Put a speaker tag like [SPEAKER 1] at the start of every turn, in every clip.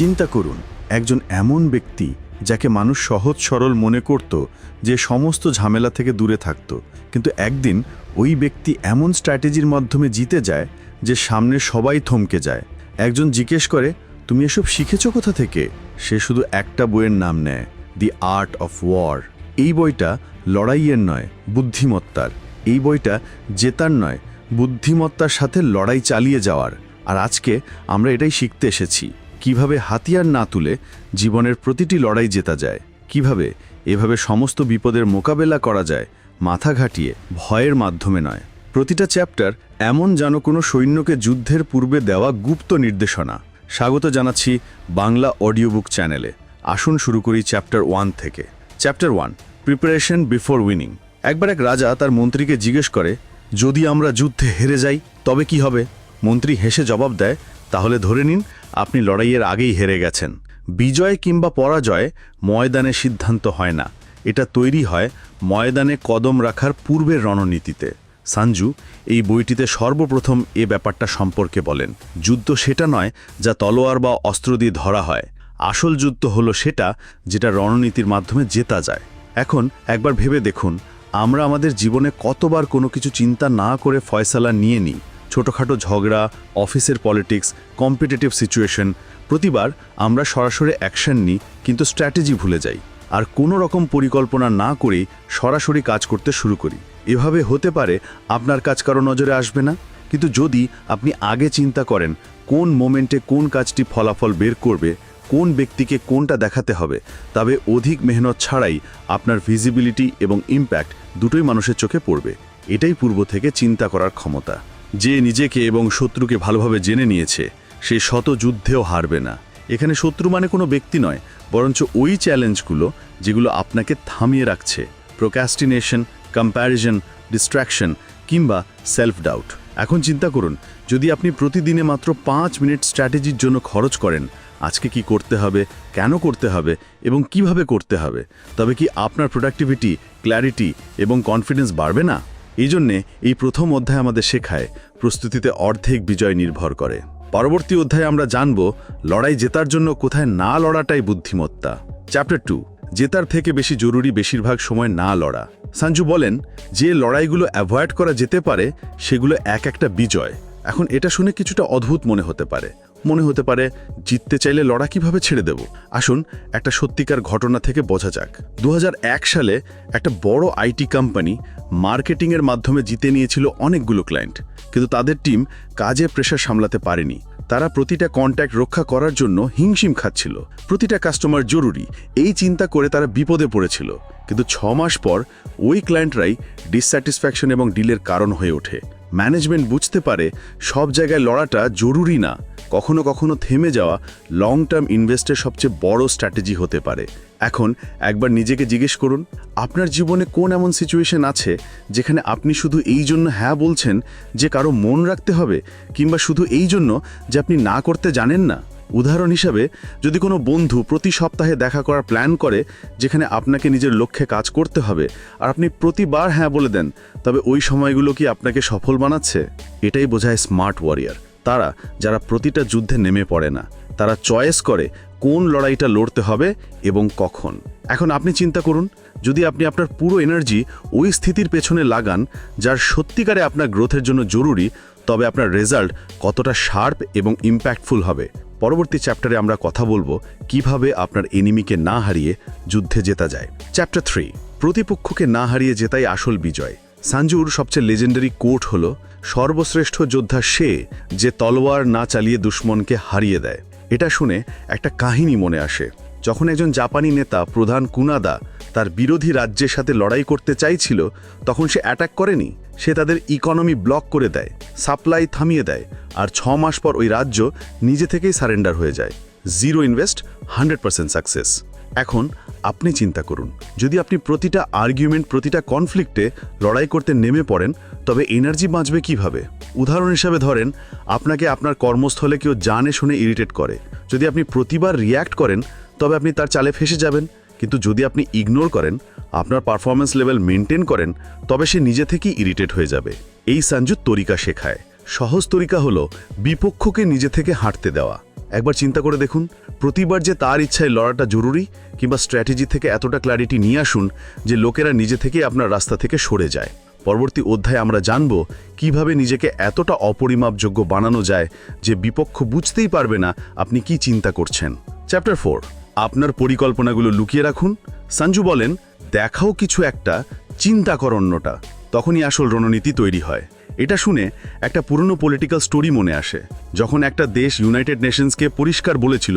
[SPEAKER 1] চিন্তা করুন, একজন এমন ব্যক্তি যাকে মানুষ সহজ সরল মনে করত যে সমস্ত ঝামেলা থেকে দূরে থাকত। কিন্তু একদিন ওই ব্যক্তি এমন স্ট্র্যাটেজির মাধ্যমে জিতে যায় যে সামনে সবাই থমকে যায়। একজন জিজ্ঞেস করে, তুমি এসব শিখেছ কোথা থেকে? সে শুধু একটা বইয়ের নাম নেয়, দি আর্ট অফ ওয়ার। এই বইটা লড়াইয়ের নয়, বুদ্ধিমত্তার। এই বইটা জেতার নয়, বুদ্ধিমত্তার সাথে লড়াই চালিয়ে যাওয়ার। আর আজকে আমরা এটাই শিখতে এসেছি। কীভাবে হাতিয়ার না তুলে জীবনের প্রতিটি লড়াই জেতা যায়? কীভাবে এভাবে সমস্ত বিপদের মোকাবেলা করা যায়? মাথা ঘাটিয়ে, ভয়ের মাধ্যমে নয়। প্রতিটা চ্যাপ্টার এমন যেন কোনো সৈন্যকে যুদ্ধের পূর্বে দেওয়া গুপ্ত নির্দেশনা। স্বাগত জানাচ্ছি বাংলা অডিও বুক চ্যানেলে। আসুন শুরু করি চ্যাপ্টার ওয়ান থেকে। Chapter one, preparation before winning. একবার এক রাজা তার মন্ত্রীকে জিজ্ঞেস করে, যদি আমরা যুদ্ধে হেরে যাই, তবে কি হবে? মন্ত্রী হেসে জবাব দেয়, তাহলে ধরে নিন আপনি লড়াইয়ের আগেই হেরে গেছেন। বিজয় কিংবা পরাজয় ময়দানে সিদ্ধান্ত হয় না। এটা তৈরি হয় ময়দানে কদম রাখার পূর্বের রণনীতিতে। সাঞ্জু, এই বইটিতে সর্বপ্রথম এ ব্যাপারটা সম্পর্কে বলেন। যুদ্ধ সেটা নয় যা তলোয়ার বা অস্ত্র দিয়ে ধরা হয়। আসল যুদ্ধ হলো সেটা যেটা রণনীতির মাধ্যমে জেতা যায়। এখন একবার ভেবে দেখুন, আমরা আমাদের জীবনে কতবার কোনো কিছু চিন্তা না করে ফয়সালা নিয়ে নিই। ছোটোখাটো ঝগড়া, অফিসের পলিটিক্স কম্পিটিটিভ সিচুয়েশন প্রতিবার আমরা সরাসরি অ্যাকশন নিই, কিন্তু স্ট্র্যাটেজি ভুলে যাই। আর কোনো রকম পরিকল্পনা না করেই সরাসরি কাজ করতে শুরু করি। এভাবে হতে পারে আপনার কাজ কারও নজরে আসবে না, কিন্তু যদি আপনি আগে চিন্তা করেন কোন মোমেন্টে কোন কাজটি ফলাফল বের করবে, কোন ব্যক্তিকে কোনটা দেখাতে হবে, তবে অধিক মেহনত ছাড়াই আপনার ভিজিবিলিটি এবং ইম্প্যাক্ট দুটোই মানুষের চোখে পড়বে। এটাই পূর্ব থেকে চিন্তা করার ক্ষমতা। যে নিজেকে এবং শত্রুকে ভালোভাবে জেনে নিয়েছে, সে শত যুদ্ধেও হারবে না। এখানে শত্রু মানে কোনো ব্যক্তি নয়, বরঞ্চ ওই চ্যালেঞ্জগুলো যেগুলো আপনাকে থামিয়ে রাখছে। প্রোক্যাস্টিনেশন, কম্প্যারিজন ডিস্ট্র্যাকশন কিংবা সেলফ ডাউট এখন চিন্তা করুন, যদি আপনি প্রতিদিনে মাত্র পাঁচ মিনিট স্ট্র্যাটেজির জন্য খরচ করেন, আজকে কি করতে হবে, কেন করতে হবে এবং কীভাবে করতে হবে, তবে কি আপনার প্রোডাক্টিভিটি, ক্ল্যারিটি এবং কনফিডেন্স বাড়বে না? এই জন্যে এই প্রথম অধ্যায় আমাদের শেখায়, প্রস্তুতিতে অর্ধেক বিজয় নির্ভর করে। পরবর্তী অধ্যায়ে আমরা জানব, লড়াই জেতার জন্য কোথায় না লড়াটাই বুদ্ধিমত্তা। চ্যাপ্টার টু জেতার থেকে বেশি জরুরি বেশিরভাগ সময় না লড়া। সঞ্জু বলেন, যে লড়াইগুলো অ্যাভয়েড করা যেতে পারে, সেগুলো এক একটা বিজয়। এখন এটা শুনে কিছুটা অদ্ভুত মনে হতে পারে। মনে হতে পারে জিততে চাইলে লড়া কীভাবে ছেড়ে দেব? আসুন, একটা সত্যিকার ঘটনা থেকে বোঝা যাক। দু হাজার এক সালে একটা বড় আইটি কোম্পানি মার্কেটিংয়ের মাধ্যমে জিতে নিয়েছিল অনেকগুলো ক্লায়েন্ট। কিন্তু তাদের টিম কাজে প্রেশার সামলাতে পারেনি। তারা প্রতিটা কন্ট্যাক্ট রক্ষা করার জন্য হিমশিম খাচ্ছিল। প্রতিটা কাস্টমার জরুরি। এই চিন্তা করে তারা বিপদে পড়েছিল। কিন্তু ছ মাস পর ওই ক্লায়েন্টরাই ডিসস্যাটিসফ্যাকশন এবং ডিলের কারণ হয়ে ওঠে। ম্যানেজমেন্ট বুঝতে পারে সব জায়গায় লড়াটা জরুরি না। কখনো কখনো থেমে যাওয়া লং টার্ম ইনভেস্টের সবচেয়ে বড় স্ট্র্যাটেজি হতে পারে। এখন একবার নিজেকে জিজ্ঞেস করুন, আপনার জীবনে কোন এমন সিচুয়েশন আছে যেখানে আপনি শুধু এই জন্য হ্যাঁ বলছেন যে কারও মন রাখতে হবে কিংবা শুধু এই জন্য যে আপনি না করতে জানেন না? উদাহরণ হিসাবে, যদি কোনো বন্ধু প্রতি সপ্তাহে দেখা করার প্ল্যান করে যেখানে আপনাকে নিজের লক্ষ্যে কাজ করতে হবে আর আপনি প্রতিবার হ্যাঁ বলে দেন, তবে ওই সময়গুলো কি আপনাকে সফল বানাচ্ছে? এটাই বোঝায় স্মার্ট ওয়ারিয়ার তারা, যারা প্রতিটা যুদ্ধে নেমে পড়ে না। তারা চয়েস করে কোন লড়াইটা লড়তে হবে এবং কখন। এখন আপনি চিন্তা করুন, যদি আপনি আপনার পুরো এনার্জি ওই স্থিতির পেছনে লাগান, যার সত্যিকারে আপনার গ্রোথের জন্য জরুরি, তবে আপনার রেজাল্ট কতটা শার্প এবং ইম্প্যাক্টফুল হবে। পরবর্তী চ্যাপ্টারে আমরা কথা বলব কীভাবে আপনার এনিমিকে না হারিয়ে যুদ্ধে জেতা যায়। চ্যাপ্টার থ্রি প্রতিপক্ষকে না হারিয়ে জেতাই আসল বিজয়। সাঞ্জুর সবচেয়ে লেজেন্ডারি কোর্ট হল সর্বশ্রেষ্ঠ যোদ্ধা সে যে তলোয়ার না চালিয়ে দুশ্মনকে হারিয়ে দেয়। এটা শুনে একটা কাহিনী মনে আসে। যখন একজন জাপানি নেতা প্রধান কুনাদা তার বিরোধী রাজ্যের সাথে লড়াই করতে চাইছিল, তখন সে অ্যাটাক করেনি। সে তাদের ইকোনমি ব্লক করে দেয়, সাপ্লাই থামিয়ে দেয় আর ছ মাস পর ওই রাজ্য নিজে থেকেই সারেন্ডার হয়ে যায়। Zero invest, hundred percent success. এখন আপনি চিন্তা করুন। যদি আপনি প্রতিটা আর্গুমেন্ট প্রতিটা কনফ্লিক্টে লড়াই করতে নেমে পড়েন, তবে এনার্জি বাঁচবে কীভাবে? উদাহরণ হিসাবে ধরেন, আপনাকে আপনার কর্মস্থলে কেউ জানে শুনে ইরিটেট করে। যদি আপনি প্রতিবার রিয়্যাক্ট করেন, তবে আপনি তার চালে ফেসে যাবেন। কিন্তু যদি আপনি ইগনোর করেন, আপনার পারফরমেন্স লেভেল মেনটেন করেন, তবে সে নিজে থেকেই ইরিটেট হয়ে যাবে। এই সঞ্জু তরিকা শেখায়। সহজ তরিকা হলো, বিপক্ষকে নিজে থেকে হাঁটতে দেওয়া। একবার চিন্তা করে দেখুন, প্রতিবার যে তার ইচ্ছায় লড়াটা জরুরি কিংবা স্ট্র্যাটেজি থেকে এতটা ক্ল্যারিটি নিয়ে আসুন যে লোকেরা নিজে থেকেই আপনার রাস্তা থেকে সরে যায়। পরবর্তী অধ্যায়ে আমরা জানব কীভাবে নিজেকে এতটা অপরিমাপযোগ্য বানানো যায় যে বিপক্ষ বুঝতেই পারবে না আপনি কি চিন্তা করছেন। চ্যাপ্টার ফোর আপনার পরিকল্পনাগুলো লুকিয়ে রাখুন। সঞ্জু বলেন, দেখাও কিছু একটা চিন্তা কর অন্যটা তখনই আসল রণনীতি তৈরি হয়। এটা শুনে একটা পুরনো পলিটিক্যাল স্টোরি মনে আসে, যখন একটা দেশ ইউনাইটেড নেশনসকে পরিষ্কার বলেছিল,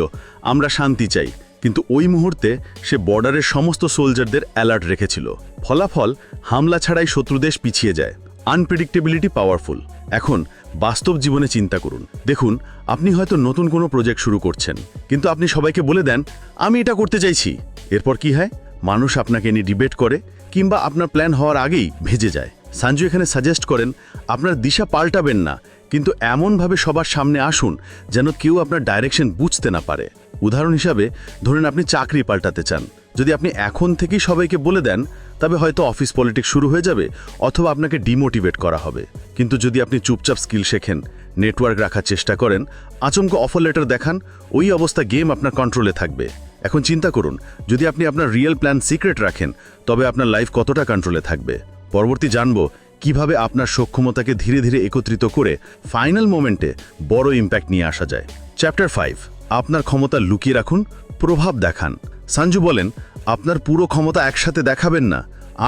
[SPEAKER 1] আমরা শান্তি চাই। কিন্তু ওই মুহূর্তে সে বর্ডারের সমস্ত সোলজারদের অ্যালার্ট রেখেছিল। ফলাফল, হামলা ছাড়াই শত্রুদেশ পিছিয়ে যায়। আনপ্রেডিক্টেবিলিটি পাওয়ারফুল এখন, বাস্তব জীবনে চিন্তা করুন। দেখুন, আপনি হয়তো নতুন কোনো প্রজেক্ট শুরু করছেন, কিন্তু আপনি সবাইকে বলে দেন, আমি এটা করতে চাইছি। এরপর কি হয়? মানুষ আপনাকে নিয়ে ডিবেট করে, কিংবা আপনার প্ল্যান হওয়ার আগেই ভেজে যায়। সঞ্জু এখানে সাজেস্ট করেন, আপনার দিশা পাল্টাবেন না, কিন্তু এমনভাবে সবার সামনে আসুন যেন কেউ আপনার ডাইরেকশন বুঝতে না পারে। উদাহরণ হিসাবে, ধরুন আপনি চাকরি পাল্টাতে চান। যদি আপনি এখন থেকেই সবাইকে বলে দেন, তবে হয়তো অফিস পলিটিক্স শুরু হয়ে যাবে অথবা আপনাকে ডিমোটিভেট করা হবে। কিন্তু যদি আপনি চুপচাপ স্কিল শেখেন নেটওয়ার্ক রাখার চেষ্টা করেন, আচমকা অফার লেটার দেখান, ওই অবস্থা গেম আপনার কন্ট্রোলে থাকবে। এখন চিন্তা করুন, যদি আপনি আপনার রিয়েল প্ল্যান সিক্রেট রাখেন, তবে আপনার লাইফ কতটা কন্ট্রোলে থাকবে? পরবর্তী জানব কীভাবে আপনার সক্ষমতাকে ধীরে ধীরে একত্রিত করে ফাইনাল মোমেন্টে বড় ইম্প্যাক্ট নিয়ে আসা যায়। চ্যাপ্টার ফাইভ, আপনার ক্ষমতা লুকিয়ে রাখুন, প্রভাব দেখান। সঞ্জু বলেন, আপনার পুরো ক্ষমতা একসাথে দেখাবেন না।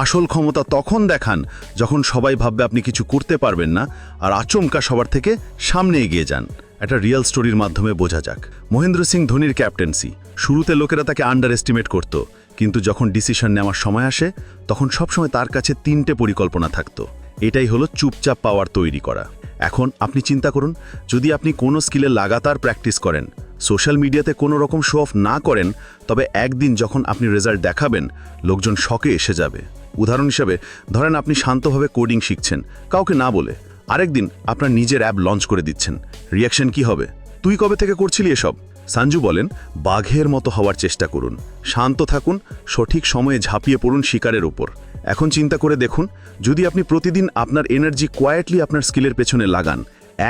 [SPEAKER 1] আসল ক্ষমতা তখন দেখান যখন সবাই ভাববে আপনি কিছু করতে পারবেন না আর আচমকা সবার থেকে সামনে এগিয়ে যান। একটা রিয়েল স্টোরির মাধ্যমে বোঝা যাক। মহেন্দ্র সিং ধোনির ক্যাপ্টেন্সি শুরুতে লোকেরা তাকে আন্ডার এস্টিমেট করত। কিন্তু যখন ডিসিশন নেওয়ার সময় আসে, তখন সবসময় তার কাছে তিনটে পরিকল্পনা থাকতো। এটাই হলো চুপচাপ পাওয়ার তৈরি করা। এখন আপনি চিন্তা করুন, যদি আপনি কোনো স্কিলে লাগাতার প্র্যাকটিস করেন, সোশ্যাল মিডিয়াতে কোনো রকম শো অফ না করেন, তবে একদিন যখন আপনি রেজাল্ট দেখাবেন, লোকজন শকে এসে যাবে। উদাহরণ হিসেবে, ধরেন আপনি শান্তভাবে কোডিং শিখছেন, কাউকে না বলে। আরেকদিন আপনার নিজের অ্যাপ লঞ্চ করে দিচ্ছেন। রিয়াকশন কি হবে? তুই কবে থেকে করছিলি এসব? সাঞ্জু বলেন, বাঘের মতো হওয়ার চেষ্টা করুন। শান্ত থাকুন, সঠিক সময়ে ঝাঁপিয়ে পড়ুন শিকারের ওপর এখন চিন্তা করে দেখুন, যদি আপনি প্রতিদিন আপনার এনার্জি কোয়াইটলি আপনার স্কিলের পেছনে লাগান,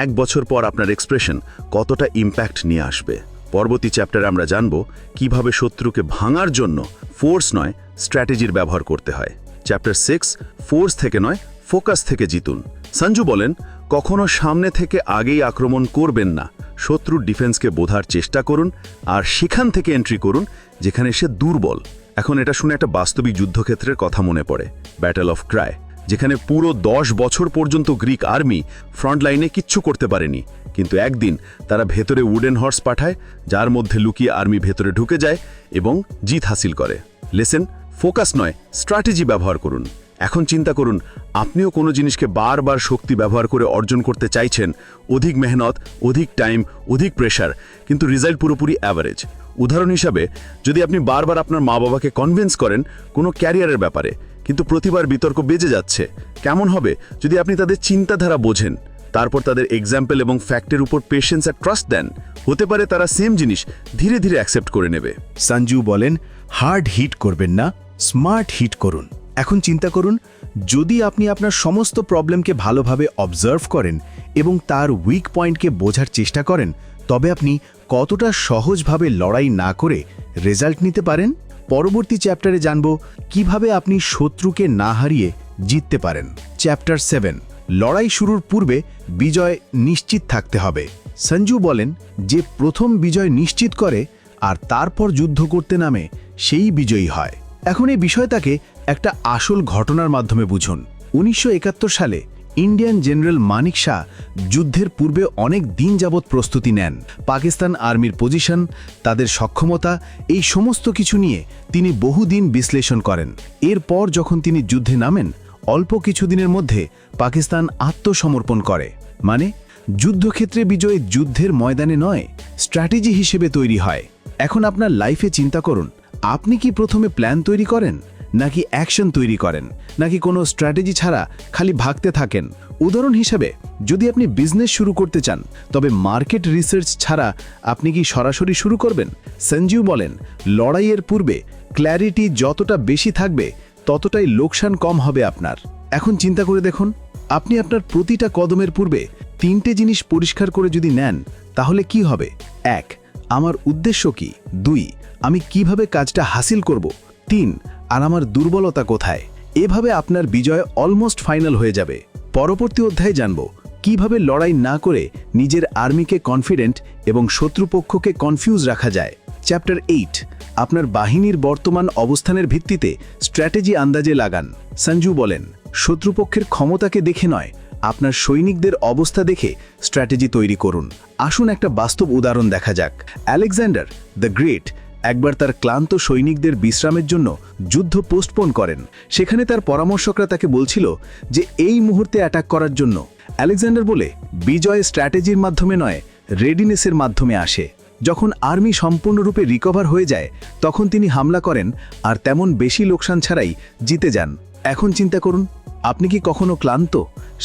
[SPEAKER 1] এক বছর পর আপনার এক্সপ্রেশন কতটা ইম্প্যাক্ট নিয়ে আসবে। পরবর্তী চ্যাপ্টারে আমরা জানব, কীভাবে শত্রুকে ভাঙার জন্য ফোর্স নয় স্ট্র্যাটেজির ব্যবহার করতে হয়। চ্যাপ্টার সিক্স ফোর্স থেকে নয় ফোকাস থেকে জিতুন। সঞ্জু বলেন কখনো সামনে থেকে আগেই আক্রমণ করবেন না। শত্রুর ডিফেন্সকে বোঝার চেষ্টা করুন আর সেখান থেকে এন্ট্রি করুন, যেখানে সে দুর্বল। এখন এটা শুনে একটা বাস্তবিক যুদ্ধক্ষেত্রের কথা মনে পড়ে। ব্যাটেল অফ ক্রায় যেখানে পুরো দশ বছর পর্যন্ত গ্রিক আর্মি ফ্রন্ট লাইনে কিচ্ছু করতে পারেনি। কিন্তু একদিন তারা ভেতরে উডেন হর্স পাঠায়, যার মধ্যে লুকিয়ে আর্মি ভেতরে ঢুকে যায় এবং জিত হাসিল করে। লেসেন ফোকাস নয় স্ট্র্যাটেজি ব্যবহার করুন। এখন চিন্তা করুন, আপনিও কোনো জিনিসকে বারবার শক্তি ব্যবহার করে অর্জন করতে চাইছেন, অধিক মেহনত, অধিক টাইম, অধিক প্রেশার, কিন্তু রেজাল্ট পুরোপুরি অ্যাভারেজ। উদাহরণ হিসাবে, যদি আপনি বারবার আপনার মা বাবাকে কনভিন্স করেন কোনো ক্যারিয়ারের ব্যাপারে, কিন্তু প্রতিবার বিতর্ক বেজে যাচ্ছে, কেমন হবে? যদি আপনি তাদের চিন্তাধারা বোঝেন, তারপর তাদের এক্সাম্পল এবং ফ্যাক্টের উপর পেশেন্স আর ট্রাস্ট দেন, হতে পারে তারা সেম জিনিস ধীরে ধীরে অ্যাকসেপ্ট করে নেবে।
[SPEAKER 2] সঞ্জু বলেন হার্ড হিট করবেন না স্মার্ট হিট করুন। এখন চিন্তা করুন, যদি আপনি আপনার সমস্ত প্রবলেমকে ভালোভাবে অবজার্ভ করেন এবং তার উইক পয়েন্টকে বোঝার চেষ্টা করেন, তবে আপনি কতটা সহজভাবে লড়াই না করে রেজাল্ট নিতে পারেন? পরবর্তী চ্যাপ্টারে জানব কীভাবে আপনি শত্রুকে না হারিয়ে জিততে পারেন। চ্যাপ্টার সেভেন লড়াই শুরুর পূর্বে বিজয় নিশ্চিত থাকতে হবে। সঞ্জু বলেন, যে প্রথম বিজয় নিশ্চিত করে আর তারপর যুদ্ধ করতে নামে, সেই বিজয়ী হয়। এখন এই বিষয়টাকে একটা আসল ঘটনার মাধ্যমে বুঝুন। উনিশশো একাত্তর সালে ইন্ডিয়ান জেনারেল মানিক শাহ যুদ্ধের পূর্বে অনেক দিন যাবৎ প্রস্তুতি নেন। পাকিস্তান আর্মির পজিশন, তাদের সক্ষমতা, এই সমস্ত কিছু নিয়ে তিনি বহুদিন বিশ্লেষণ করেন। এরপর যখন তিনি যুদ্ধে নামেন, অল্প কিছুদিনের মধ্যে পাকিস্তান আত্মসমর্পণ করে। মানে যুদ্ধক্ষেত্রে বিজয় যুদ্ধের ময়দানে নয়, স্ট্র্যাটেজি হিসেবে তৈরি হয়। এখন আপনার লাইফে চিন্তা করুন আপনি কি প্রথমে প্ল্যান তৈরি করেন, নাকি অ্যাকশন তৈরি করেন, নাকি কোনো স্ট্র্যাটেজি ছাড়া খালি ভাগতে থাকেন? উদাহরণ হিসেবে, যদি আপনি বিজনেস শুরু করতে চান, তবে মার্কেট রিসার্চ ছাড়া আপনি কি সরাসরি শুরু করবেন? সঞ্জীব বলেন, লড়াইয়ের পূর্বে ক্ল্যারিটি যতটা বেশি থাকবে, ততটাই লোকসান কম হবে আপনার। এখন চিন্তা করে দেখুন, আপনি আপনার প্রতিটা কদমের পূর্বে তিনটে জিনিস পরিষ্কার করে যদি নেন, তাহলে কি হবে? এক, আমার উদ্দেশ্য কি? দুই আমি কীভাবে কাজটা হাসিল করব? তিন, আর আমার দুর্বলতা কোথায়? এভাবে আপনার বিজয় অলমোস্ট ফাইনাল হয়ে যাবে। পরবর্তী অধ্যায়ে জানব, কীভাবে লড়াই না করে নিজের আর্মিকে কনফিডেন্ট এবং শত্রুপক্ষকে কনফিউজ রাখা যায়। চ্যাপ্টার এইট আপনার বাহিনীর বর্তমান অবস্থানের ভিত্তিতে স্ট্র্যাটেজি আন্দাজে লাগান। সঞ্জু বলেন, শত্রুপক্ষের ক্ষমতাকে দেখে নয়, আপনার সৈনিকদের অবস্থা দেখে স্ট্র্যাটেজি তৈরি করুন। আসুন একটা বাস্তব উদাহরণ দেখা যাক। আলেকজান্ডার দ্য গ্রেট একবার তার ক্লান্ত সৈনিকদের বিশ্রামের জন্য যুদ্ধ পোস্টপোন করেন। সেখানে তার পরামর্শকরা তাকে বলছিল যে এই মুহূর্তে অ্যাটাক করার জন্য আলেকজান্ডার বলে বিজয় স্ট্র্যাটেজির মাধ্যমে নয় রেডিনেসের মাধ্যমে আসে। যখন আর্মি সম্পূর্ণরূপে রিকভার হয়ে যায়, তখন তিনি হামলা করেন আর তেমন বেশি লোকসান ছাড়াই জিতে যান। এখন চিন্তা করুন, আপনি কি কখনো ক্লান্ত,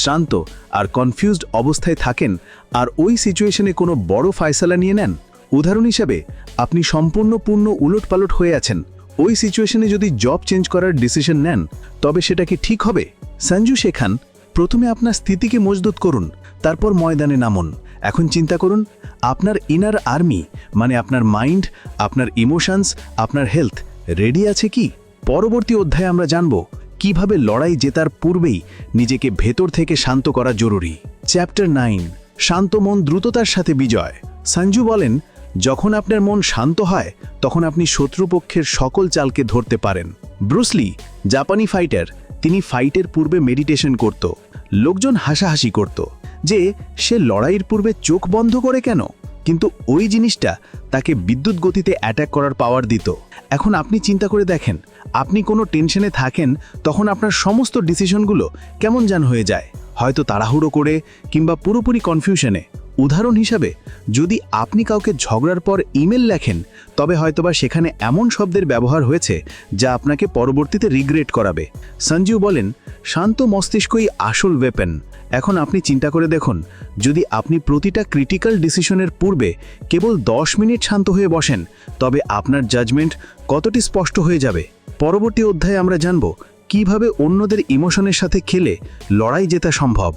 [SPEAKER 2] শান্ত আর কনফিউজড অবস্থায় থাকেন আর ওই সিচুয়েশনে কোনো বড় ফায়সালা নিয়ে নেন? উদাহরণ হিসাবে, আপনি সম্পূর্ণ পূর্ণ উলটপালট হয়ে আছেন। ওই সিচুয়েশনে যদি জব চেঞ্জ করার ডিসিশন নেন, তবে সেটা কি ঠিক হবে? সঞ্জু শেখান, প্রথমে আপনার স্থিতিকে মজবুত করুন, তারপর ময়দানে নামুন। এখন চিন্তা করুন, আপনার ইনার আর্মি মানে আপনার মাইন্ড আপনার ইমোশনস আপনার হেলথ রেডি আছে কি? পরবর্তী অধ্যায়ে আমরা জানব, কীভাবে লড়াই জেতার পূর্বেই নিজেকে ভেতর থেকে শান্ত করা জরুরি। চ্যাপ্টার নাইন শান্ত মন দ্রুততার সাথে বিজয়। সঞ্জু বলেন যখন আপনার মন শান্ত হয়, তখন আপনি শত্রুপক্ষের সকল চালকে ধরতে পারেন। ব্রুসলি জাপানি ফাইটার, তিনি ফাইটের পূর্বে মেডিটেশন করত। লোকজন হাসাহাসি করত যে, সে লড়াইয়ের পূর্বে চোখ বন্ধ করে কেন? কিন্তু ওই জিনিসটা তাকে বিদ্যুৎ গতিতে অ্যাটাক করার পাওয়ার দিত। এখন আপনি চিন্তা করে দেখেন, আপনি কোনো টেনশনে থাকেন, তখন আপনার সমস্ত ডিসিশনগুলো কেমন যেন হয়ে যায়। হয়তো তাড়াহুড়ো করে কিংবা পুরোপুরি কনফিউশনে উদাহরণ হিসাবে, যদি আপনি কাউকে ঝগড়ার পর ইমেল লেখেন, তবে হয়তোবা সেখানে এমন শব্দের ব্যবহার হয়েছে যা আপনাকে পরবর্তীতে রিগ্রেট করাবে। সঞ্জীব বলেন, শান্ত মস্তিষ্কই আসল ওয়েপেন এখন আপনি চিন্তা করে দেখুন, যদি আপনি প্রতিটা ক্রিটিক্যাল ডিসিশনের পূর্বে কেবল দশ মিনিট শান্ত হয়ে বসেন, তবে আপনার জাজমেন্ট কতটি স্পষ্ট হয়ে যাবে। পরবর্তী অধ্যায়ে আমরা জানব কীভাবে অন্যদের ইমোশনের সাথে খেলে লড়াই জেতা সম্ভব?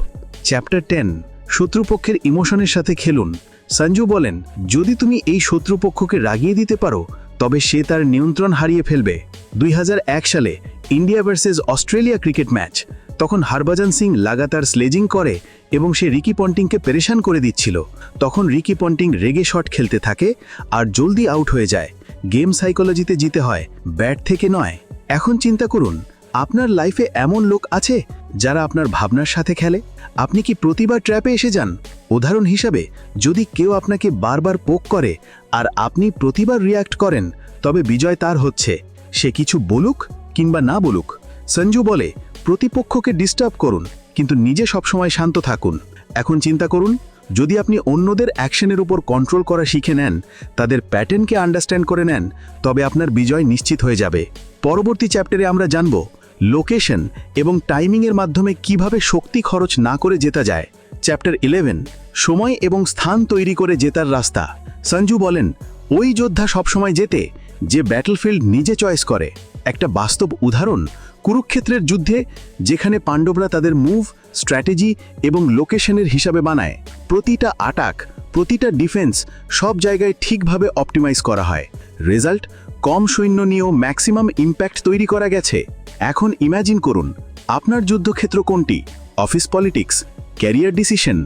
[SPEAKER 2] চ্যাপ্টার টেন শত্রুপক্ষের ইমোশনের সাথে খেলুন। সঞ্জু বলেন, যদি তুমি এই শত্রুপক্ষকে রাগিয়ে দিতে পারো, তবে সে তার নিয়ন্ত্রণ হারিয়ে ফেলবে। দুই হাজার এক সালে India versus Australia cricket match, তখন হরভজন সিং লাগাতার স্লেজিং করে এবং সে রিকি পন্টিংকে পেরেশান করে দিচ্ছিল। তখন রিকি পন্টিং রেগে শট খেলতে থাকে আর জলদি আউট হয়ে যায়। গেম সাইকোলজিতে জিতে হয়, ব্যাট থেকে নয়। এখন চিন্তা করুন আপনার লাইফে এমন লোক আছে যারা আপনার ভাবনার সাথে খেলে? আপনি কি প্রতিবার ট্র্যাপে এসে যান? উদাহরণ হিসাবে, যদি কেউ আপনাকে বারবার পোক করে আর আপনি প্রতিবার রিয়্যাক্ট করেন, তবে বিজয় তার হচ্ছে। সে কিছু বলুক কিংবা না বলুক। সঞ্জু বলে, প্রতিপক্ষকে ডিস্টার্ব করুন, কিন্তু নিজে সবসময় শান্ত থাকুন। এখন চিন্তা করুন, যদি আপনি অন্যদের অ্যাকশনের উপর কন্ট্রোল করা শিখে নেন, তাদের প্যাটার্নকে আন্ডারস্ট্যান্ড করে নেন, তবে আপনার বিজয় নিশ্চিত হয়ে যাবে। পরবর্তী চ্যাপ্টারে আমরা জানব লোকেশন এবং টাইমিংয়ের মাধ্যমে কীভাবে শক্তি খরচ না করে জেতা যায়। চ্যাপ্টার ইলেভেন, সময় এবং স্থান তৈরি করে জেতার রাস্তা। সঞ্জু বলেন, ওই যোদ্ধা সবসময় জেতে, যে ব্যাটলফিল্ড নিজে চয়েস করে। একটা বাস্তব উদাহরণ, কুরুক্ষেত্রের যুদ্ধে, যেখানে পাণ্ডবরা তাদের মুভ স্ট্র্যাটেজি এবং লোকেশনের হিসাবে বানায়। প্রতিটা আটাক প্রতিটা ডিফেন্স সব জায়গায় ঠিকভাবে অপটিমাইজ করা হয়। রেজাল্ট কম সৈন্য নিয়েও ম্যাক্সিমাম ইম্প্যাক্ট তৈরি করা গেছে। এখন ইম্যাজিন করুন, আপনার যুদ্ধক্ষেত্র কোনটি? Office politics career decision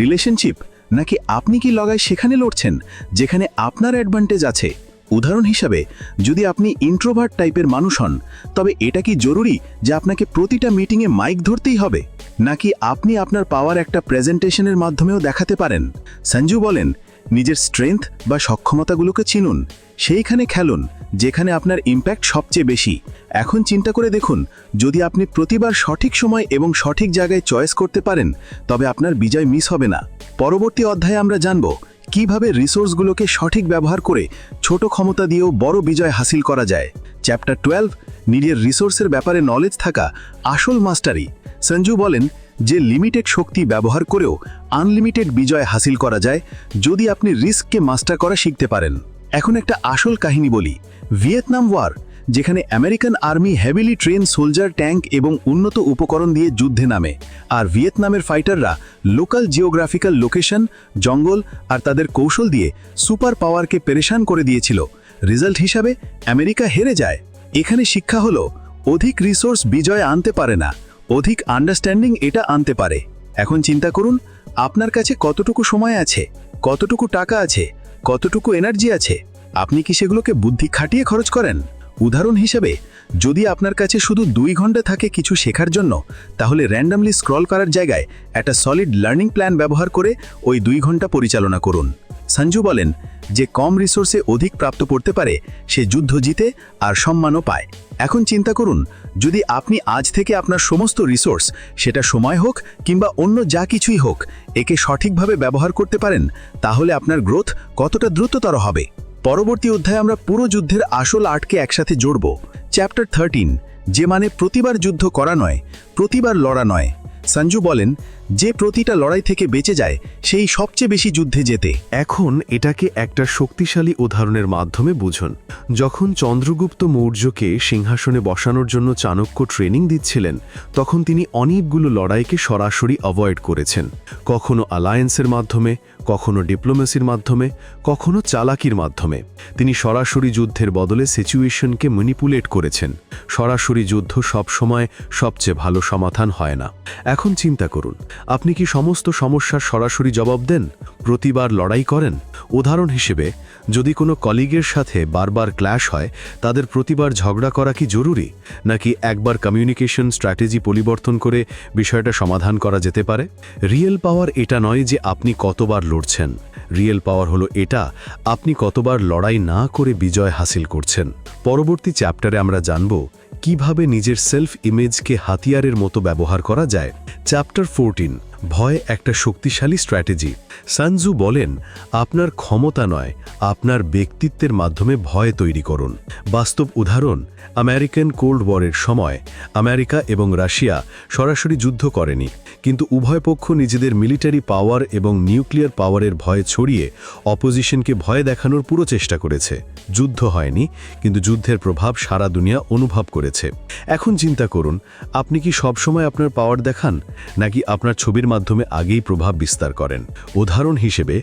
[SPEAKER 2] relationship নাকি আপনি কি লগায় সেখানে লড়ছেন, যেখানে আপনার অ্যাডভান্টেজ আছে? উদাহরণ হিসাবে, যদি আপনি ইন্ট্রোভার্ট টাইপের মানুষ হন, তবে এটা কি জরুরি যে আপনাকে প্রতিটা মিটিংয়ে মাইক ধরতেই হবে? নাকি আপনি আপনার পাওয়ার একটা প্রেজেন্টেশনের মাধ্যমেও দেখাতে পারেন? সঞ্জু বলেন, নিজের স্ট্রেংথ বা সক্ষমতাগুলোকে চিনুন, সেইখানে খেলুন। যেখানে আপনার ইম্প্যাক্ট সবচেয়ে বেশি। এখন চিন্তা করে দেখুন, যদি আপনি প্রতিবার সঠিক সময় এবং সঠিক জায়গায় চয়েস করতে পারেন, তবে আপনার বিজয় মিস হবে না। পরবর্তী অধ্যায়ে আমরা জানব, কীভাবে রিসোর্সগুলোকে সঠিক ব্যবহার করে ছোট ক্ষমতা দিয়েও বড় বিজয় হাসিল করা যায়। চ্যাপ্টার টুয়েলভ নিজের রিসোর্সের ব্যাপারে নলেজ থাকা আসল মাস্টারি সঞ্জু বলেন, যে লিমিটেড শক্তি ব্যবহার করেও আনলিমিটেড বিজয় হাসিল করা যায়, যদি আপনি রিস্ককে মাস্টার করা শিখতে পারেন। এখন একটা আসল কাহিনী বলি। ভিয়েতনাম ওয়ার, যেখানে American army heavily train, soldier tank এবং উন্নত উপকরণ দিয়ে যুদ্ধে নামে। আর ভিয়েতনামের ফাইটাররা লোকাল জিওগ্রাফিক্যাল লোকেশন, জঙ্গল আর তাদের কৌশল দিয়ে সুপার পাওয়ারকে পেরেশান করে দিয়েছিল। রেজাল্ট হিসাবে আমেরিকা হেরে যায়। এখানে শিক্ষা হলো, অধিক রিসোর্স বিজয় আনতে পারে না, অধিক আন্ডারস্ট্যান্ডিং এটা আনতে পারে। এখন চিন্তা করুন, আপনার কাছে কতটুকু সময় আছে, কতটুকু টাকা আছে, কতটুকু এনার্জি আছে? আপনি কি সেগুলোকে বুদ্ধি খাটিয়ে খরচ করেন? উদাহরণ হিসেবে, যদি আপনার কাছে শুধু দুই ঘণ্টা থাকে কিছু শেখার জন্য, তাহলে র্যান্ডামলি স্ক্রল করার জায়গায় একটা সলিড লার্নিং প্ল্যান ব্যবহার করে ওই দুই ঘণ্টা পরিচালনা করুন। সঞ্জু বলেন, যে কম রিসোর্সে অধিক প্রাপ্ত করতে পারে, সে যুদ্ধ জিতে আর সম্মানও পায়। এখন চিন্তা করুন, যদি আপনি আজ থেকে আপনার সমস্ত রিসোর্স সেটা সময় হোক কিংবা অন্য যা কিছুই হোক, একে সঠিকভাবে ব্যবহার করতে পারেন, তাহলে আপনার গ্রোথ কতটা দ্রুততর হবে? পরবর্তী অধ্যায়ে আমরা পুরো যুদ্ধের আসল আটকে একসাথে জড়ব। চ্যাপ্টার থার্টিন যে মানে প্রতিবার যুদ্ধ করা নয়, প্রতিবার লড়া নয়। সঞ্জু বলেন যে প্রতিটা লড়াই থেকে বেঁচে যায়, সেই সবচেয়ে বেশি যুদ্ধে যেতে
[SPEAKER 3] এখন এটাকে একটা শক্তিশালী উদাহরণের মাধ্যমে বুঝুন। যখন চন্দ্রগুপ্ত মৌর্যকে সিংহাসনে বসানোর জন্য চাণক্য ট্রেনিং দিচ্ছিলেন, তখন তিনি অনেকগুলো লড়াইকে সরাসরি অ্যাভয়েড করেছেন। কখনো অ্যালায়েন্সের মাধ্যমে, কখনো ডিপ্লোমেসির মাধ্যমে, কখনো চালাকির মাধ্যমে। তিনি সরাসরি যুদ্ধের বদলে সিচুয়েশনকে ম্যানিপুলেট করেছেন। সরাসরি যুদ্ধ সবসময় সবচেয়ে ভালো সমাধান হয় না। এখন চিন্তা করুন আপনি কি সমস্ত সমস্যার সরাসরি জবাব দেন? প্রতিবার লড়াই করেন? উদাহরণ হিসেবে, যদি কোনো কলিগের সাথে বারবার ক্ল্যাশ হয়, তাদের প্রতিবার ঝগড়া করা কি জরুরি? নাকি একবার কমিউনিকেশন স্ট্র্যাটেজি পরিবর্তন করে বিষয়টা সমাধান করা যেতে পারে? রিয়েল পাওয়ার এটা নয় যে আপনি কতবার লড়ছেন। রিয়েল পাওয়ার হলো এটা, আপনি কতবার লড়াই না করে বিজয় হাসিল করছেন। পরবর্তী চ্যাপ্টারে আমরা জানব কীভাবে নিজের সেলফ ইমেজকে হাতিয়ারের মতো ব্যবহার করা যায়? চ্যাপ্টার ফোরটিন ভয় একটা শক্তিশালী স্ট্র্যাটেজি। সানজু বলেন, আপনার ক্ষমতা নয়, আপনার ব্যক্তিত্বের মাধ্যমে ভয় তৈরি করুন। বাস্তব উদাহরণ, আমেরিকান কোল্ড ওয়ারের সময়, আমেরিকা এবং রাশিয়া সরাসরি যুদ্ধ করেনি, কিন্তু উভয় পক্ষ নিজেদের মিলিটারি পাওয়ার এবং নিউক্লিয়ার পাওয়ারের ভয় ছড়িয়ে অপোজিশনকে ভয় দেখানোর পুরো চেষ্টা করেছে। যুদ্ধ হয়নি, কিন্তু যুদ্ধের প্রভাব সারা দুনিয়া অনুভব করেছে। এখন চিন্তা করুন, আপনি কি সবসময় আপনার পাওয়ার দেখান, নাকি আপনার ছবির মাধ্যমে আগেই প্রভাব বিস্তার করেন। উদাহরণ হিসেবে,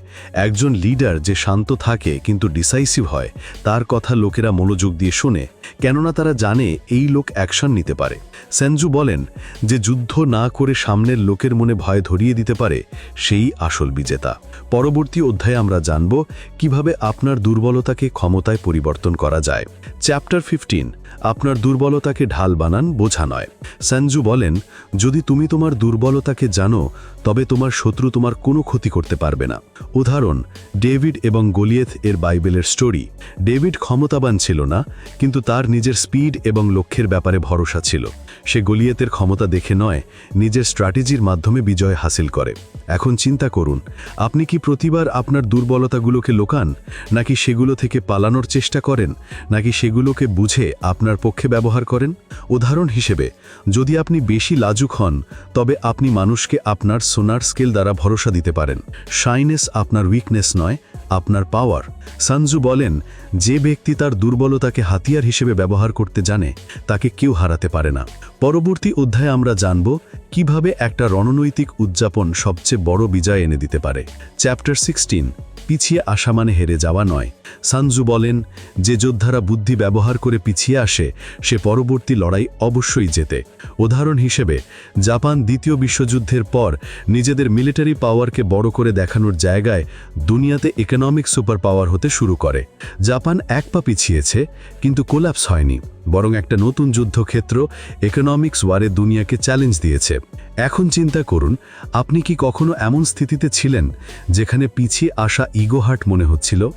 [SPEAKER 3] একজন লিডার যে শান্ত থাকে কিন্তু ডিসাইসিভ হয়, তার কথা লোকেরা মনোযোগ দিয়ে শোনে, কেননা তারা জানে এই লোক অ্যাকশন নিতে পারে। সেনজু বলেন, যে যুদ্ধ না করে সামনের লোকের মনে ভয় ধরিয়ে দিতে পারে, সেই আসল বিজেতা। পরবর্তী অধ্যায়ে আমরা জানব কীভাবে আপনার দুর্বলতাকে ক্ষমতায় পরিবর্তন করা যায়। চ্যাপ্টার ফিফটিন আপনার দুর্বলতাকে ঢাল বানান, বোঝা নয়। সঞ্জু বলেন, যদি তুমি তোমার দুর্বলতাকে জানো, তবে তোমার শত্রু তোমার কোনো ক্ষতি করতে পারবে না। উদাহরণ, ডেভিড এবং গলিয়েথ এর বাইবেলের স্টোরি। ডেভিড ক্ষমতাবান ছিল না, কিন্তু তার নিজের স্পিড এবং লক্ষ্যের ব্যাপারে ভরসা ছিল। সে গলিয়েতের ক্ষমতা দেখে নয়, নিজের স্ট্র্যাটেজির মাধ্যমে বিজয় হাসিল করে। এখন চিন্তা করুন, আপনি কি প্রতিবার আপনার দুর্বলতাগুলোকে লোকান, নাকি সেগুলো থেকে পালানোর চেষ্টা করেন, নাকি সেগুলোকে বুঝে আপনার পক্ষে ব্যবহার করেন? উদাহরণ হিসেবে, যদি আপনি বেশি লাজুক হন, তবে আপনি মানুষকে আপনার সোনার স্কেল দ্বারা ভরসা দিতে পারেন। শাইনেস আপনার উইকনেস নয়, আপনার পাওয়ার। সঞ্জু বলেন, যে ব্যক্তি তার দুর্বলতাকে হাতিয়ার হিসেবে ব্যবহার করতে জানে, তাকে কেউ হারাতে পারে না। পরবর্তী অধ্যায়ে আমরা জানব, কীভাবে একটা রণনৈতিক উদযাপন সবচেয়ে বড় বিজয় এনে দিতে পারে। চ্যাপ্টার সিক্সটিন পিছিয়ে আসা মানে হেরে যাওয়া নয়। সানজু বলেন, যে যোদ্ধারা বুদ্ধি ব্যবহার করে পিছিয়ে আসে, সে পরবর্তী লড়াই অবশ্যই জেতে। উদাহরণ হিসেবে, জাপান দ্বিতীয় বিশ্বযুদ্ধের পর নিজেদের মিলিটারি পাওয়ারকে বড় করে দেখানোর জায়গায় দুনিয়াতে ইকোনমিক সুপার পাওয়ার হতে শুরু করে। জাপান এক পা পিছিয়েছে, কিন্তু কোলাপস হয়নি। বরং একটা নতুন যুদ্ধক্ষেত্র ইকোনমিক্স ওয়ারে দুনিয়াকে চ্যালেঞ্জ দিয়েছে। এখন চিন্তা করুন, আপনি কি কখনো এমন স্থিতিতে ছিলেন যেখানে পিছিয়ে আসা ইগোহার্ট মনে হচ্ছিল?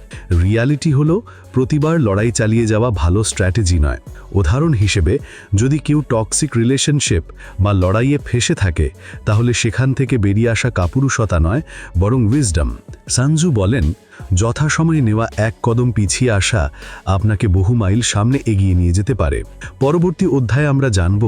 [SPEAKER 3] রিয়ালিটি হলো, প্রতিবার লড়াই চালিয়ে যাওয়া ভালো স্ট্র্যাটেজি নয়। উদাহরণ হিসেবে, যদি কেউ টক্সিক রিলেশনশিপ বা লড়াইয়ে ফেসে থাকে, তাহলে সেখান থেকে বেরিয়ে আসা কাপুরুষতা নয়, বরং উইজডম সানজু বলেন যথাসময়ে নেওয়া এক কদম পিছিয়ে আসা আপনাকে বহু মাইল সামনে এগিয়ে নিয়ে যেতে পারে। পরবর্তী অধ্যায়ে আমরা জানব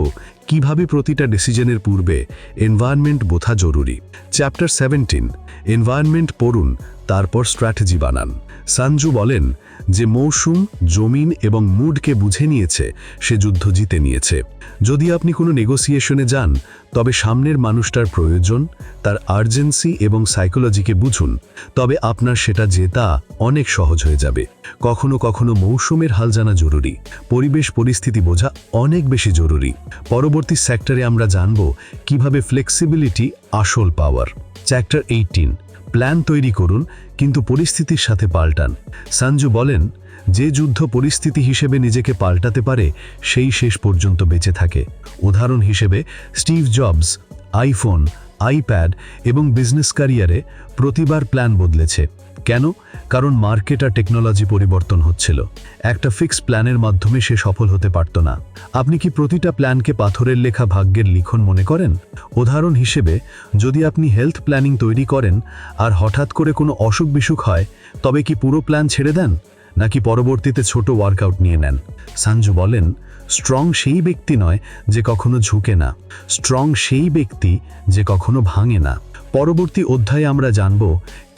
[SPEAKER 3] কীভাবে প্রতিটা ডিসিশনের পূর্বে এনভায়রনমেন্ট বোঝা জরুরি। চ্যাপ্টার সেভেন্টিন এনভায়রনমেন্ট পড়ুন, তারপর স্ট্র্যাটেজি বানান। সানজু বলেন যে মৌসুম, জমিন এবং মুডকে বুঝে নিয়েছে, সে যুদ্ধ জিতে নিয়েছে। যদি আপনি কোনো নেগোসিয়েশনে যান, তবে সামনের মানুষটার প্রয়োজন, তার আর্জেন্সি এবং সাইকোলজিকে বুঝুন, তবে আপনার সেটা জেতা অনেক সহজ হয়ে যাবে। কখনো কখনো মৌসুমের হাল জানা জরুরি, পরিবেশ পরিস্থিতি বোঝা অনেক বেশি জরুরি। পরবর্তী সেক্টরে আমরা জানব কীভাবে ফ্লেক্সিবিলিটি আসল পাওয়ার চ্যাপ্টার এইটিন প্ল্যান তৈরি করুন কিন্তু পরিস্থিতির সাথে পাল্টান। সাঞ্জু বলেন, যে যুদ্ধ পরিস্থিতি হিসেবে নিজেকে পাল্টাতে পারে, সেই শেষ পর্যন্ত বেঁচে থাকে। উদাহরণ হিসেবে, স্টিভ জবস, আইফোন, আইপ্যাড এবং বিজনেস ক্যারিয়ারে প্রতিবার প্ল্যান বদলেছে। কেন? কারণ মার্কেট আর টেকনোলজি পরিবর্তন হচ্ছিল। একটা ফিক্স প্ল্যানের মাধ্যমে সে সফল হতে পারত না। আপনি কি প্রতিটা প্ল্যানকে পাথরের লেখা ভাগ্যের লিখন মনে করেন? উদাহরণ হিসেবে, যদি আপনি হেলথ প্ল্যানিং তৈরি করেন আর হঠাৎ করে কোনো অসুখ বিসুখ হয়, তবে কি পুরো প্ল্যান ছেড়ে দেন? নাকি পরবর্তীতে ছোট ওয়ার্কআউট নিয়ে নেন? সাঞ্জু বলেন, স্ট্রং সেই ব্যক্তি নয় যে কখনো ঝুঁকে না। স্ট্রং সেই ব্যক্তি যে কখনো ভাঙে না। পরবর্তী অধ্যায়ে আমরা জানব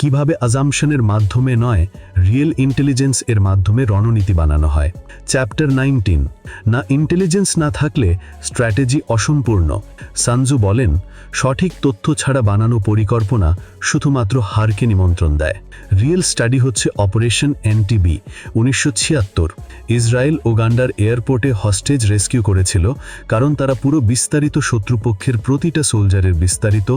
[SPEAKER 3] কীভাবে আজামশনের মাধ্যমে নয় রিয়েল ইন্টেলিজেন্স এর মাধ্যমে রণনীতি বানানো হয়। চ্যাপ্টার নাইনটিন না ইন্টেলিজেন্স না থাকলে স্ট্র্যাটেজি অসম্পূর্ণ। সানজু বলেন, সঠিক তথ্য ছাড়া বানানো পরিকল্পনা শুধুমাত্র হারকে নিমন্ত্রণ দেয়। রিয়েল স্টাডি হচ্ছে অপারেশন এনটিবি উনিশশো ছিয়াত্তর। ইসরায়েল ওগান্ডার এয়ারপোর্টে হস্টেজ রেস্কিউ করেছিল, কারণ তারা পুরো বিস্তারিত শত্রুপক্ষের প্রতিটা সোলজারের বিস্তারিত,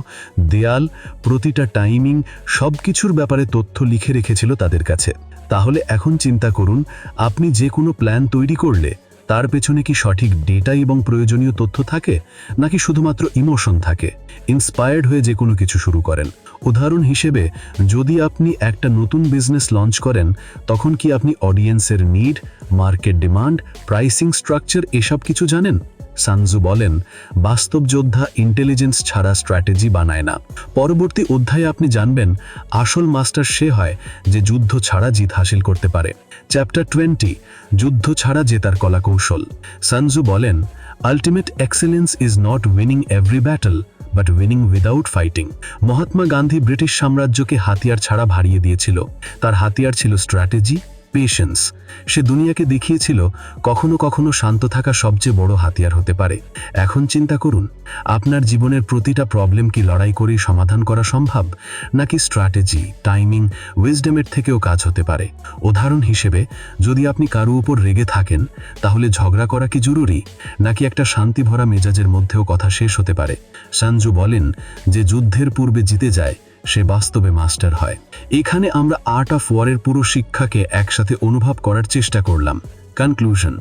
[SPEAKER 3] দেয়াল, প্রতিটা টাইমিং সব কিছুর ব্যাপারে তথ্য লিখে রেখেছিল তাদের কাছে। তাহলে এখন চিন্তা করুন, আপনি যে কোনো প্ল্যান তৈরি করলে তার পেছনে কি সঠিক ডেটা এবং প্রয়োজনীয় তথ্য থাকে, নাকি শুধুমাত্র ইমোশন থাকে? ইন্সপায়ার্ড হয়ে যে কোনো কিছু শুরু করেন। উদাহরণ হিসেবে, যদি আপনি একটা নতুন বিজনেস লঞ্চ করেন, তখন কি আপনি অডিয়েন্সের need, market demand, pricing structure এসব কিছু জানেন? সানজু বলেন, বাস্তব যোদ্ধা ইন্টেলিজেন্স ছাড়া স্ট্র্যাটেজি বানায় না। পরবর্তী অধ্যায়ে আপনি জানবেন, আসল মাস্টার সে হয় যে যুদ্ধ ছাড়া জিত হাসিল করতে পারে। চ্যাপ্টার টোয়েন্টি যুদ্ধ ছাড়া জেতার কলাকৌশল। সানজু বলেন ultimate excellence is not winning every battle but winning without fighting Mahatma Gandhi British সাম্রাজ্যকে হাতিয়ার ছাড়া ভারিয়ে দিয়েছিল। তার হাতিয়ার ছিল স্ট্র্যাটেজি পেশেন্স সে দুনিয়াকে দেখিয়েছিল, কখনো কখনো শান্ত থাকা সবচেয়ে বড় হাতিয়ার হতে পারে। এখন চিন্তা করুন, আপনার জীবনের প্রতিটা প্রবলেম কি লড়াই করেই সমাধান করা সম্ভব, নাকি স্ট্র্যাটেজি টাইমিং উইজডমের থেকেও কাজ হতে পারে? উদাহরণ হিসেবে, যদি আপনি কারও উপর রেগে থাকেন, তাহলে ঝগড়া করা কি জরুরি? নাকি একটা শান্তি ভরা মেজাজের মধ্যেও কথা শেষ হতে পারে? সঞ্জু বলেন যে যুদ্ধের পূর্বে জিতে যায় সে বাস্তবে মাস্টার হয়। এখানে আমরা আর্ট অফ ওয়ারের পুরো শিক্ষাকে একসাথে অনুভব করার চেষ্টা করলাম। Conclusion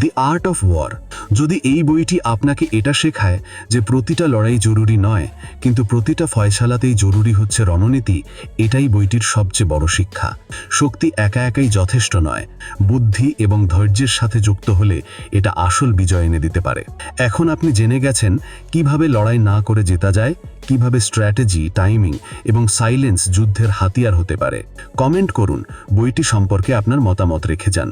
[SPEAKER 3] the art of war যদি এই বইটি আপনাকে এটা শেখায় যে প্রতিটা লড়াই জরুরি নয়, কিন্তু প্রতিটা ফয়সালাতেই জরুরি হচ্ছে রণনীতি, এটাই বইটির সবচেয়ে বড় শিক্ষা। শক্তি একা একাই যথেষ্ট নয়, বুদ্ধি এবং ধৈর্যের সাথে যুক্ত হলে এটা আসল বিজয় এনে দিতে পারে। এখন আপনি জেনে গেছেন কীভাবে লড়াই না করে জেতা যায়, কীভাবে স্ট্র্যাটেজি, টাইমিং এবং সাইলেন্স যুদ্ধের হাতিয়ার হতে পারে। কমেন্ট করুন, বইটি সম্পর্কে আপনার মতামত রেখে যান।